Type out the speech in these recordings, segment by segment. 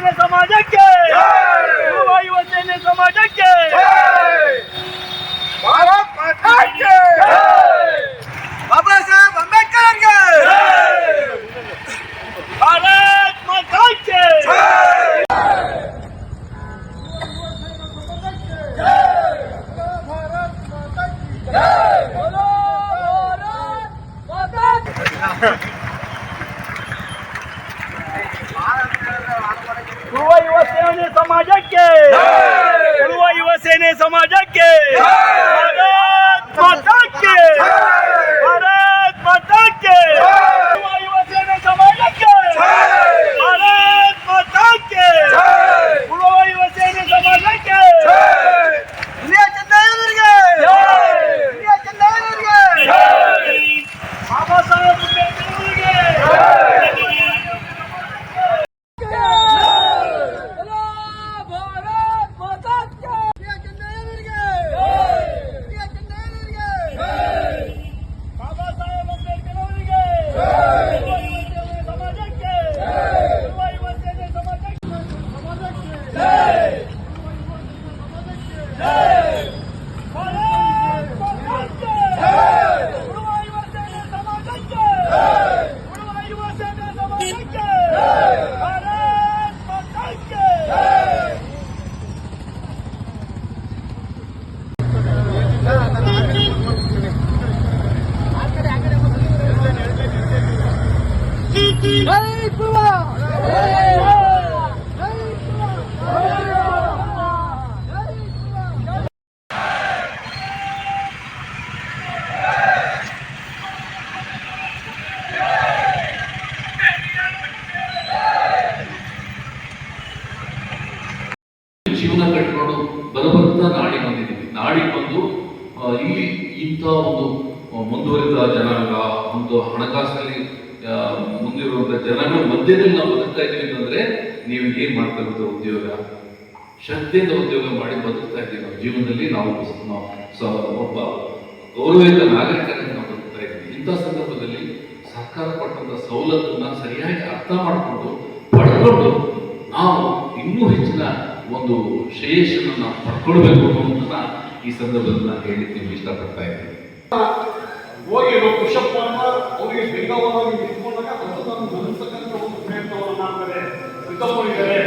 ಸೇನೆ ಸಮಾಜಕ್ಕೆ! ಯುವ ಯುವ ಸಮಾಜಕ್ಕೆ! ಭಾರತ್ ಮಾತಾ ಬಾಬಾ ಸಾಹೇಬ್ ಅಂಬೇಡ್ಕರ್ ಭಾರತ್ ಮಾತಾ ಕಿ ಯುವ ಯುವ ಸೇನೆ ಸಮಾಜಕ್ಕೆ ಯುವ ಯುವ ಸೇನೆ ಸಮಾಜಕ್ಕೆ ಭಾರತ್ ಮಾತಾ ಕಿ ಭಾರತ್ ಮಾತಾ ಕಿ ಯುವ ಯುವ ಸೇನೆ ಸಮಾಜಕ್ಕೆ ಭಾರತ್ ಮಾತಾ ಕಿ ಯುವ ಯುವ ಸೇನೆ ಸಮಾಜಕ್ಕೆ ಇಲ್ಲಿಯ ಚಂದ್ರಯ್ಯನವರಿಗೆ ಇಲ್ಲಿಯ ಚಂದ್ರಯ್ಯನವರಿಗೆ ಬಾಬಾ ಸಾಹೇಬ್ ಅಂಬೇಡ್ಕರ್ ಅವರಿಗೆ ಇಲ್ಲಿಯ ಚಂದ್ರಯ್ಯನವರಿಗೆ ಇಲ್ಲಿಯ ಚಂದ್ರಯ್ಯನವರಿಗೆ ಬಾಬಾ ಸಾಹೇಬ್ ಅಂಬೇಡ್ಕರ್ ಅವರಿಗೆ ಯುವ ಯುವ ಸೇನೆ ಸಮಾಜಕ್ಕೆ ಯುವ ಯುವ ಸೇನೆ ಸಮಾಜಕ್ಕೆ ಭಾರತ್ ಮಾತಾ ಕಿ ಯುವ ಯುವ ಸೇನೆ ಸಮಾಜಕ್ಕೆ ಯುವ ಯುವ ಸೇನೆ ಸಮಾಜಕ್ಕೆ ಭಾರತ್ ಮಾತಾ ಕಿ ಜೀವನ ಕಟ್ಕೊಂಡು ಬರಬರ್ತಾ ನಾಡಿಗೆ ಬಂದಿದ್ದೀವಿ. ನಾಡಿಗೆ ಬಂದು ಇಲ್ಲಿ ಇಂಥ ಒಂದು ಮುಂದುವರಿದ ಜನಾಂಗ ಒಂದು ಹಣಕಾಸಿನಲ್ಲಿ ಮುಂದಿರುವಂಥ ಜನರ ಮಧ್ಯದಲ್ಲಿ ನಾವು ಬದುಕ್ತಾ ಇದ್ದೀವಿ ಅಂತಂದ್ರೆ ನೀವು ಏನ್ ಮಾಡ್ತಾ ಇರೋದು ಉದ್ಯೋಗ? ಶಕ್ತಿಯಿಂದ ಉದ್ಯೋಗ ಮಾಡಿ ಬದುಕ್ತಾ ಇದ್ದೀವಿ. ನಾವು ಜೀವನದಲ್ಲಿ ನಾವು ಒಬ್ಬ ಗೌರವಿತ ನಾಗರಿಕರಾಗಿ ನಾವು ಬದುಕ್ತಾ ಇದ್ದೀವಿ. ಇಂಥ ಸಂದರ್ಭದಲ್ಲಿ ಸರ್ಕಾರ ಕೊಟ್ಟಂತ ಸವಲತ್ತನ್ನ ಸರಿಯಾಗಿ ಅರ್ಥ ಮಾಡಿಕೊಂಡು ಪಡ್ಕೊಂಡು ನಾವು ಇನ್ನೂ ಹೆಚ್ಚಿನ ಒಂದು ಶ್ರೇಯಸ್ಸನ್ನು ನಾವು ಪಡ್ಕೊಳ್ಬೇಕು ಅನ್ನೋದನ್ನ ಈ ಸಂದರ್ಭದಲ್ಲಿ ನಾನು ಹೇಳಿದ್ದೀನಿ ಇಷ್ಟಪಡ್ತಾ ಇದ್ದೀನಿ. ಹೋಗಿ ಪುಷಪ್ಪನ್ನ ಅವರಿಗೆ ಬೆಂಗವರಾಗಿ ನಿಂತ್ಕೊಂಡಾಗ ಅದು ನಾನು ಗಮನಿಸತಕ್ಕಂಥ ಒಂದು ಪ್ರಯತ್ನವನ್ನು ಮಾಡ್ತಾರೆ. ಸಿದ್ದಪ್ಪನಿದ್ದಾರೆ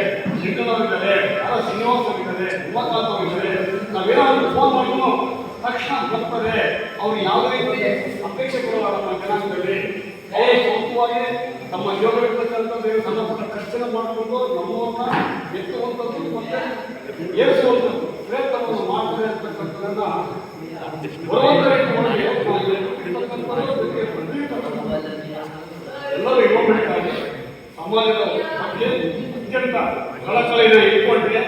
ಶಂಕರವರಿದ್ದಾರೆ ಯಾರ ಶ್ರೀನಿವಾಸರಿದ್ದಾರೆ ಉಮಾಕಾಂತವರಿದ್ದಾರೆ. ನಾವೇನಾದ್ರೂ ಫೋನ್ ಮಾಡಿದ್ರು, ತಕ್ಷಣ ಬರ್ತಾರೆ. ಅವ್ರು ಯಾವ ರೀತಿ ಅಪೇಕ್ಷೆ ಕೊಡುವ ಜನಾಂಗದಲ್ಲಿ, ಅವರು ಸ್ವಂತವಾಗಿ ತಮ್ಮ ಯೋಗವಿರ್ತಕ್ಕಂಥ ಬೇರೆ ಸಣ್ಣ ಪುಟ್ಟ ಖರ್ಚನ್ನು ಮಾಡಿಕೊಂಡು ನಮ್ಮನ್ನ ಎತ್ತುವಂಥದ್ದು ಮತ್ತೆ ಏರಿಸುವಂಥದ್ದು ಪ್ರಯತ್ನವನ್ನು ಮಾಡ್ತಾರೆ ಅಂತಕ್ಕಂಥದ್ದನ್ನ ಎಲ್ಲರೂ ಕಳಕಳಿಯಿಂದ ಇಟ್ಕೊಂಡ್ರೆ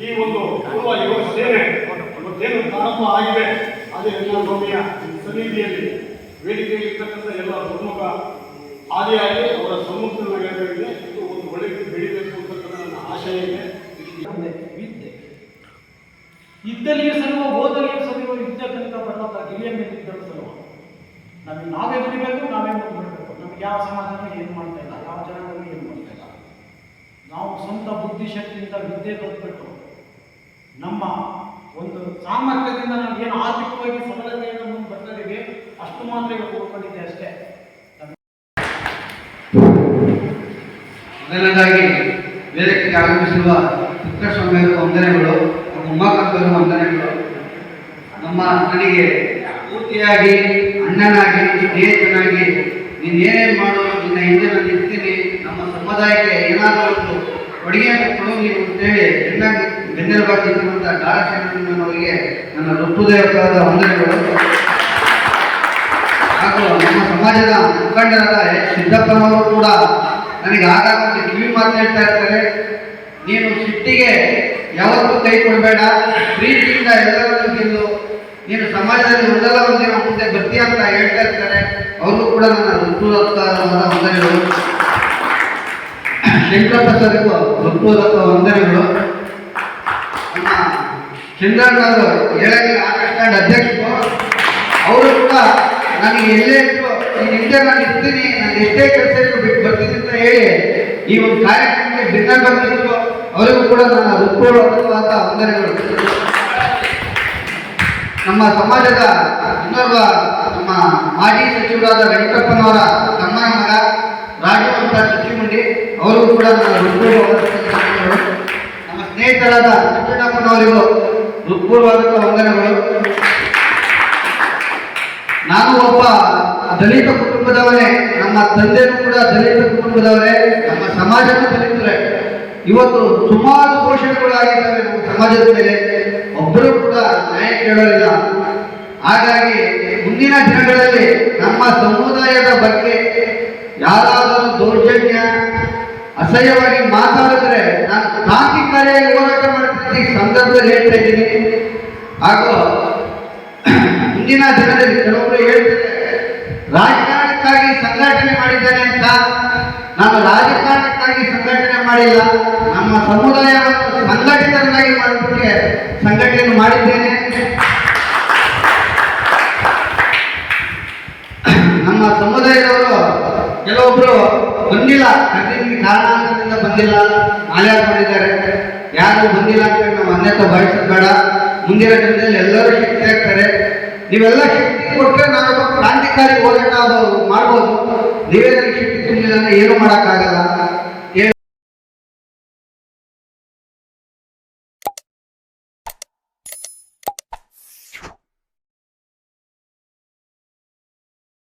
ಈ ಒಂದು ಪೂರ್ವ ಯುವ ಸೇನೆ ಆಗಿದೆ ಅದೇ ಸ್ವಾಮಿಯ ಸನ್ನಿಧಿಯಲ್ಲಿ ವೇದಿಕೆಯಲ್ಲಿ ಇರ್ತಕ್ಕಂಥ ಎಲ್ಲ ಪ್ರಮುಖ ಆದಿಯಾಗಿ ಅವರ ಸಮ್ಮುಖದಲ್ಲಿ ಇದು ಒಂದು ಒಳ್ಳೆ ಬೆಳಿಬೇಕು ಆಶಯ ಇದೆ ವಿದ್ಯೆ ಇದ್ದಲ್ಲಿಯೂ ಸಲುವ ಹೋದಲ್ಲಿಯೂ ಸಲುವ ಇದ್ದಕ್ಕಂಥ ಬರ್ತಂಥ ಗಿರಿಯ ಮೇಲೆ ಇದ್ದರೂ ಸಲುವ ನಮಗೆ ನಾವೇ ದುಡಿಬೇಕು, ನಾವೇ ಮಾಡಬೇಕು ನಮಗೆ ಯಾವ ಸಮಾಜದಲ್ಲಿ ಏನು ಮಾಡ್ತಾ ಇಲ್ಲ, ಯಾವ ಜನಗಳಲ್ಲಿ ಏನು ಮಾಡ್ತಾ ಇಲ್ಲ. ನಾವು ಸ್ವಂತ ಬುದ್ಧಿಶಕ್ತಿಯಿಂದ ವಿದ್ಯೆ ಕಲ್ತ್ಬಿಟ್ಟು ನಮ್ಮ ಒಂದು ಸಾಮರ್ಥ್ಯದಿಂದ ನಾವು ಏನು ಆರ್ಥಿಕವಾಗಿ ಸಬಲತೆಯನ್ನು ಮುಂದೆ ಬರ್ತದೆ ಅಷ್ಟು ಮಾತ್ರ ಉಳ್ಕೊಂಡಿದ್ದೆ ಅಷ್ಟೇ. ಮೊದಲನೇದಾಗಿ ವೇದಿಕೆಗೆ ಆಗಮಿಸಿರುವ ಪುತ್ರಸ್ವಾಮಿಯವರು ವಂದನೆಗಳು, ನಮ್ಮ ಉಮಾಕಾಂತರು ವಂದನೆಗಳು, ನಮ್ಮ ನನಗೆ ಪೂರ್ತಿಯಾಗಿ, ಅಣ್ಣನಾಗಿ, ಸ್ನೇಹಿತನಾಗಿ ನೀನು ಏನೇನು ಮಾಡು ನಿನ್ನ ಹಿಂದೆ ನಾನು ಇರ್ತೀನಿ ನಮ್ಮ ಸಮುದಾಯಕ್ಕೆ ಏನಾದರೂ ಒಂದು ಕೊಡುಗೆ ಕೊಡು ಹೇಳಿ ಅಂತೇಳಿ ಎಲ್ಲ ಬೆನ್ನೆಲುಬಾಗಿ ನಿಂತಿರುವಂಥ ದಾರಶೇನವರಿಗೆ ನನ್ನ ಹೃದಯವಾದ ವಂದನೆಗಳು. ಹಾಗೂ ನಮ್ಮ ಸಮಾಜದ ಮುಖಂಡರಾದ ಸಿದ್ದಪ್ಪನವರು ಕೂಡ ನನಗೆ ಆಗಾಗ ಕಿವಿ ಮಾತು ಹೇಳ್ತಾ ಇರ್ತಾರೆ. ನೀನು ಸಿಟ್ಟಿಗೆ ಯಾವತ್ತೂ ಕೈ ಕೊಡಬೇಡ, ಪ್ರೀತಿಯಿಂದ ಎಲ್ಲರನ್ನೂ ಗೆಲ್ಲು ನೀನು ಸಮಾಜದಲ್ಲಿ ಒಂದಲ್ಲ ಒಂದಿನ ಮುಂದೆ ಬರ್ತೀಯ ಅಂತ ಹೇಳ್ತಾ ಇರ್ತಾರೆ, ಅವರು ಕೂಡ ನನ್ನ ಹೃತ್ಪೂರ್ವಕವಾದ ವಂದನೆಗಳು. ಶಂಕರಪ್ಪ ಸರ್ಗೂ ಹೃತ್ಪೂರ್ವಕ ವಂದನೆಗಳು. ನಮ್ಮ ಚಂದ್ರಣ್ಣವರು ಏಳನೇ ಆಕಾಶ್ ಕಾರ್ಡ್ ಅಧ್ಯಕ್ಷರು, ಅವರು ಕೂಡ ನನಗೆ ಎಲ್ಲೇ ಇದ್ರು ನೀನು ಹಿಂದೆ ನಾನು ಇರ್ತೀನಿ ನಾನು ಎಷ್ಟೇ ಕೆಲಸ ಇದ್ರು ಬಿಟ್ಟು ಬರ್ತೀನಿ ಅಂತ ಹೇಳಿ ಈ ಒಂದು ಕಾರ್ಯಕ್ರಮಕ್ಕೆ ಭಿನ್ನ ಬಂದಿತ್ತು ಅವರಿಗೂ ಕೂಡ ನನ್ನ ಹೃತ್ಪೂರ್ವಕವಾದ ವಂದನೆಗಳು. ನಮ್ಮ ಸಮಾಜದ ಇನ್ನೋರ್ವ ನಮ್ಮ ಮಾಜಿ ಸಚಿವರಾದ ವೆಂಕಟಪ್ಪನವರ ತಮ್ಮನ ಮಗ ರಾಜು ಅಂತ ಅವರು ಕೂಡ ವಂದನೆಗಳು ನಮ್ಮ ಸ್ನೇಹಿತರಾದ ವೆಂಕಟಪ್ಪನವರಿಗೂ ಹೃತ್ಪೂರ್ವಾದ ವಂದನೆಗಳು. ನಾನು ಒಬ್ಬ ದಲಿತ ಕುಟುಂಬದವನೇ, ನಮ್ಮ ತಂದೆಯೂ ಕೂಡ ದಲಿತ ಕುಟುಂಬದವರೇ, ನಮ್ಮ ಸಮಾಜದ ದಲಿತರೇ. ಇವತ್ತು ಸುಮಾರು ಶೋಷಣೆಗಳಾಗಿದ್ದಾವೆ ನಮ್ಮ ಸಮಾಜದ ಮೇಲೆ. ಒಬ್ಬರು ಕೂಡ ನ್ಯಾಯ ಕೇಳಲಿಲ್ಲ ಹಾಗಾಗಿ ಮುಂದಿನ ದಿನಗಳಲ್ಲಿ ನಮ್ಮ ಸಮುದಾಯದ ಬಗ್ಗೆ ಯಾರಾದರೂ ದೌರ್ಜನ್ಯ, ಅಸಹ್ಯವಾಗಿ ಮಾತಾಡಿದ್ರೆ ನಾನು ಕ್ರಾಂತಿಕಾರಿಯಾಗಿ ಹೋರಾಟ ಮಾಡ್ತೀನಿ ಈ ಸಂದರ್ಭದಲ್ಲಿ ಹೇಳ್ತಾ ಇದ್ದೀನಿ. ಹಾಗೂ ಮುಂದಿನ ದಿನದಲ್ಲಿ ಕೆಲವೊಬ್ಬರು ಹೇಳ್ತಾರೆ, ರಾಜಕಾರಣಕ್ಕಾಗಿ ಸಂಘಟನೆ ಮಾಡಿದ್ದೇನೆ ಅಂತ. ನಾನು ರಾಜಕಾರಣಕ್ಕಾಗಿ ಸಂಘಟನೆ ಮಾಡಿಲ್ಲ. ನಮ್ಮ ಸಮುದಾಯವನ್ನು ಸಂಘಟಿತರನ್ನಾಗಿ ಮಾಡೋದಕ್ಕೆ ಸಂಘಟನೆಯನ್ನು ಮಾಡಿದ್ದೇನೆ. ನಮ್ಮ ಸಮುದಾಯದವರು ಕೆಲವೊಬ್ರು ಬಂದಿಲ್ಲ. ಕಠಿಣ ಕಾರಣಾಂತರದಿಂದ ಬಂದಿಲ್ಲ. ನಾಳೆ ಹಾಕೊಂಡಿದ್ದಾರೆ ಯಾರು ಬಂದಿಲ್ಲ ಅಂತ ನಾವು ಅನ್ಯತ ಭಾವಿಸಬೇಡ ಬೇಡ. ಮುಂದಿನ ದಿನದಲ್ಲಿ ಎಲ್ಲರೂ ಶಕ್ತಿ ಆಗ್ತಾರೆ. ನೀವೆಲ್ಲ ಶಕ್ತಿ ಕೊಟ್ಟರೆ ನಾವೊಬ್ಬ ಕ್ರಾಂತಿಕಾರಿ ಹೋರಾಟ ಮಾಡ್ಬೋದು. ನೀವೇ ಶಕ್ತಿ ತುಂಬಿಲ್ಲ ಏನೂ ಮಾಡೋಕ್ಕಾಗಲ್ಲ.